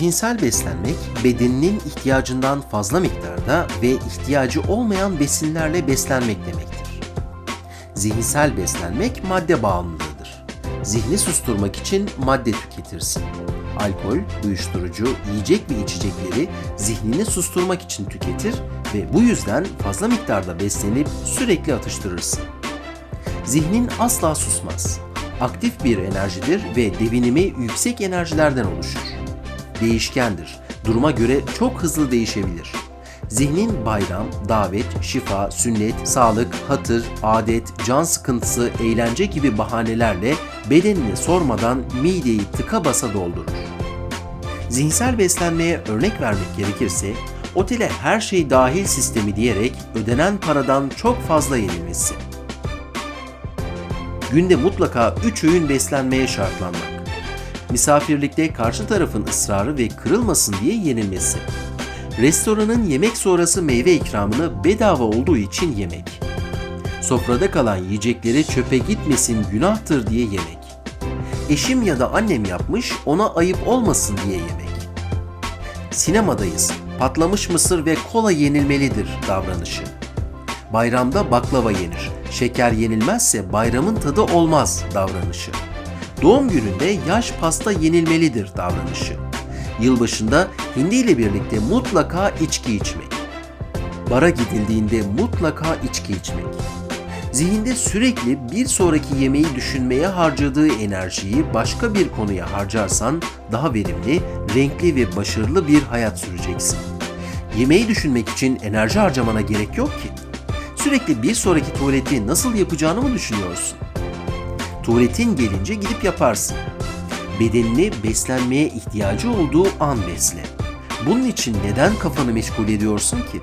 Zihinsel beslenmek, bedeninin ihtiyacından fazla miktarda ve ihtiyacı olmayan besinlerle beslenmek demektir. Zihinsel beslenmek madde bağımlılığıdır. Zihni susturmak için madde tüketirsin. Alkol, uyuşturucu, yiyecek ve içecekleri zihnini susturmak için tüketir ve bu yüzden fazla miktarda beslenip sürekli atıştırırsın. Zihnin asla susmaz. Aktif bir enerjidir ve devinimi yüksek enerjilerden oluşur. Değişkendir. Duruma göre çok hızlı değişebilir. Zihnin bayram, davet, şifa, sünnet, sağlık, hatır, adet, can sıkıntısı, eğlence gibi bahanelerle bedenine sormadan mideyi tıka basa doldurur. Zihinsel beslenmeye örnek vermek gerekirse, otele her şey dahil sistemi diyerek ödenen paradan çok fazla yenilmesi. Günde mutlaka 3 öğün beslenmeye şartlanmak. Misafirlikte karşı tarafın ısrarı ve kırılmasın diye yenilmesi. Restoranın yemek sonrası meyve ikramını bedava olduğu için yemek. Sofrada kalan yiyecekleri çöpe gitmesin günahtır diye yemek. Eşim ya da annem yapmış ona ayıp olmasın diye yemek. Sinemadayız. Patlamış mısır ve kola yenilmelidir davranışı. Bayramda baklava yenir. Şeker yenilmezse bayramın tadı olmaz davranışı. Doğum gününde yaş pasta yenilmelidir davranışı. Yılbaşında hindi ile birlikte mutlaka içki içmek. Bara gidildiğinde mutlaka içki içmek. Zihinde sürekli bir sonraki yemeği düşünmeye harcadığı enerjiyi başka bir konuya harcarsan daha verimli, renkli ve başarılı bir hayat süreceksin. Yemeği düşünmek için enerji harcamana gerek yok ki. Sürekli bir sonraki tuvaleti nasıl yapacağını mı düşünüyorsun? Tuvaletin gelince gidip yaparsın. Bedenini beslenmeye ihtiyacı olduğu an besle. Bunun için neden kafanı meşgul ediyorsun ki?